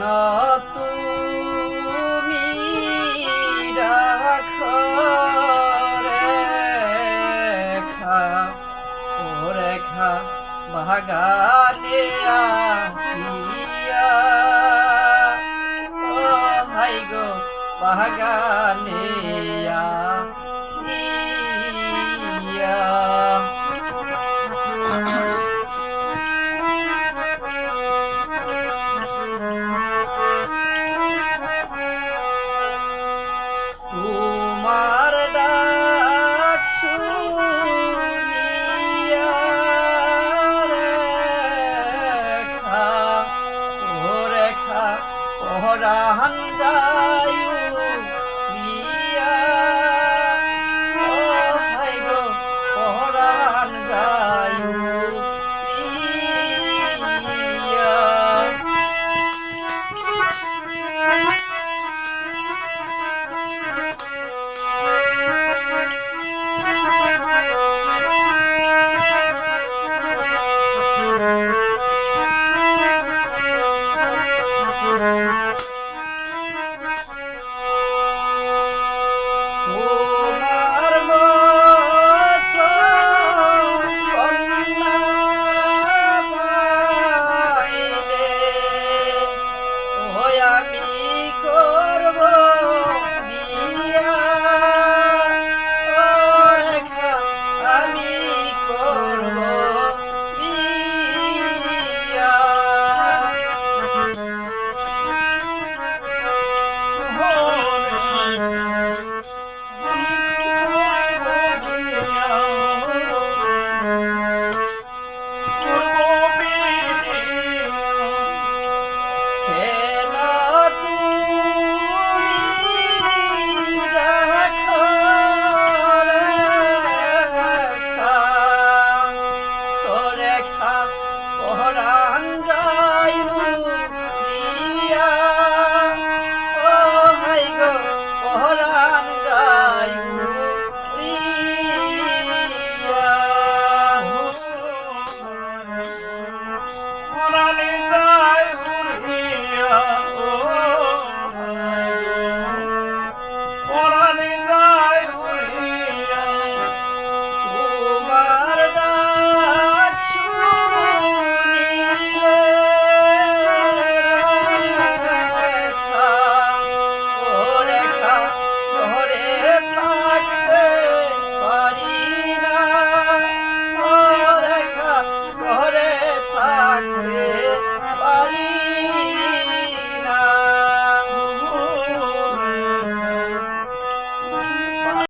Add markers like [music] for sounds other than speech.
যত্ন তুমি রাখো রেখা ও রেখা বাগানে আসিয়া। ও হাই গো আসিয়া। তোমার [laughs] পরাণ যায়ু বিয়া ও হাই গো পরাণ যায়ু বিয়া তোমার Oh, are you